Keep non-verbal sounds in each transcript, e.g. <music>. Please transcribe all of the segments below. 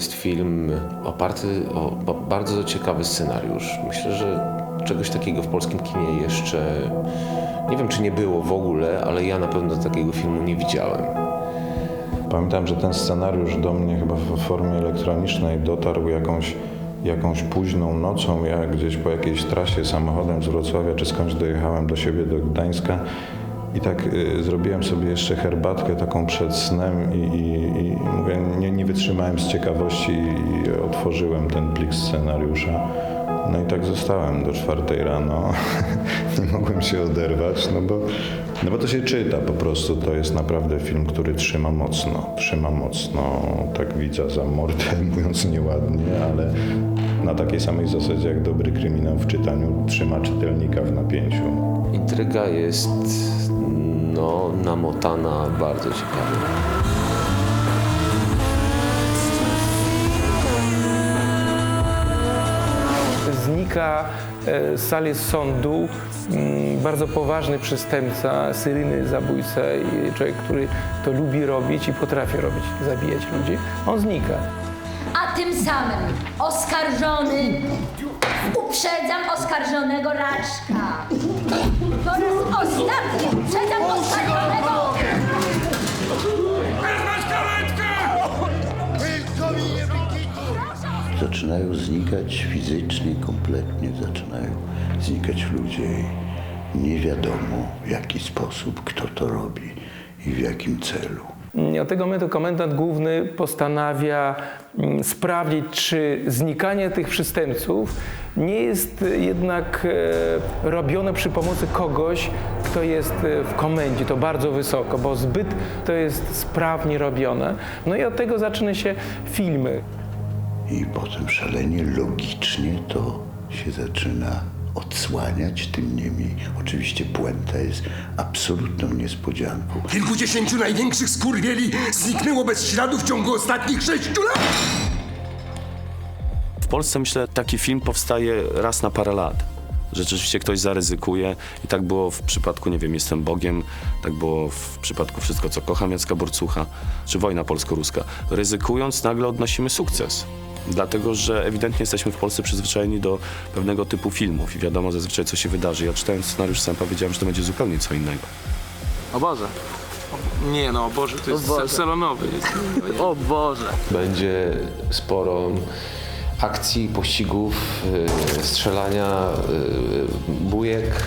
jest film oparty o ba- bardzo ciekawy scenariusz. Myślę, że czegoś takiego w polskim kinie jeszcze nie wiem, czy nie było w ogóle, ale ja na pewno takiego filmu nie widziałem. Pamiętam, że ten scenariusz do mnie chyba w formie elektronicznej dotarł jakąś, jakąś późną nocą. Ja gdzieś po jakiejś trasie samochodem z Wrocławia czy skądś dojechałem do siebie, do Gdańska i tak y, zrobiłem sobie jeszcze herbatkę taką przed snem i, i, i mówię, nie, nie wytrzymałem z ciekawości i, otworzyłem ten plik scenariusza. No i tak zostałem do czwartej rano. <laughs> nie mogłem się oderwać, no bo, no bo to się czyta po prostu. To jest naprawdę film, który trzyma mocno. Trzyma mocno, tak widza za mordę, <laughs> mówiąc nieładnie, ale na takiej samej zasadzie jak dobry kryminał w czytaniu trzyma czytelnika w napięciu. Intryga jest no, namotana bardzo ciekawie. Znika e, z sali sądu mm, bardzo poważny przestępca, seryjny zabójca i człowiek, który to lubi robić i potrafi robić, zabijać ludzi. On znika. A tym samym oskarżony, uprzedzam oskarżonego Raczka. Po raz ostatni uprzedzam oskarżonego. Zaczynają znikać fizycznie, kompletnie zaczynają znikać ludzie nie wiadomo w jaki sposób, kto to robi i w jakim celu. Od tego momentu komendant główny postanawia mm, sprawdzić, czy znikanie tych przestępców nie jest jednak e, robione przy pomocy kogoś, kto jest e, w komendzie, to bardzo wysoko, bo zbyt to jest sprawnie robione. No i od tego zaczyna się filmy. I potem szalenie logicznie to się zaczyna odsłaniać, tym niemniej oczywiście puenta jest absolutną niespodzianką. Kilkudziesięciu największych skurwieli zniknęło bez śladu w ciągu ostatnich sześciu lat. W Polsce myślę, taki film powstaje raz na parę lat. Że rzeczywiście ktoś zaryzykuje i tak było w przypadku, nie wiem, Jestem Bogiem, tak było w przypadku Wszystko, co kocham Jacka Borcucha, czy Wojna Polsko-Ruska. Ryzykując nagle odnosimy sukces. Dlatego, że ewidentnie jesteśmy w Polsce przyzwyczajeni do pewnego typu filmów i wiadomo zazwyczaj, co się wydarzy. Ja czytając scenariusz sam powiedziałem, że to będzie zupełnie co innego. O Boże. Nie no, o Boże, to jest Boże. selonowy. O Boże. Będzie sporo akcji, pościgów, y, strzelania, y, bujek.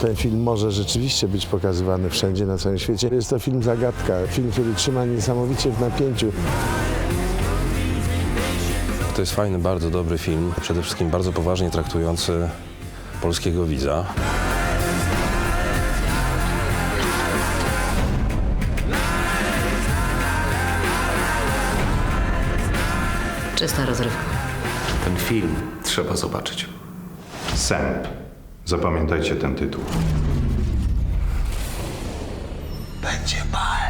Ten film może rzeczywiście być pokazywany wszędzie na całym świecie. Jest to film zagadka, film, który trzyma niesamowicie w napięciu. To jest fajny, bardzo dobry film. Przede wszystkim bardzo poważnie traktujący polskiego widza. Czysta rozrywka. Ten film trzeba zobaczyć. Sęp. Zapamiętajcie ten tytuł. Będzie bal.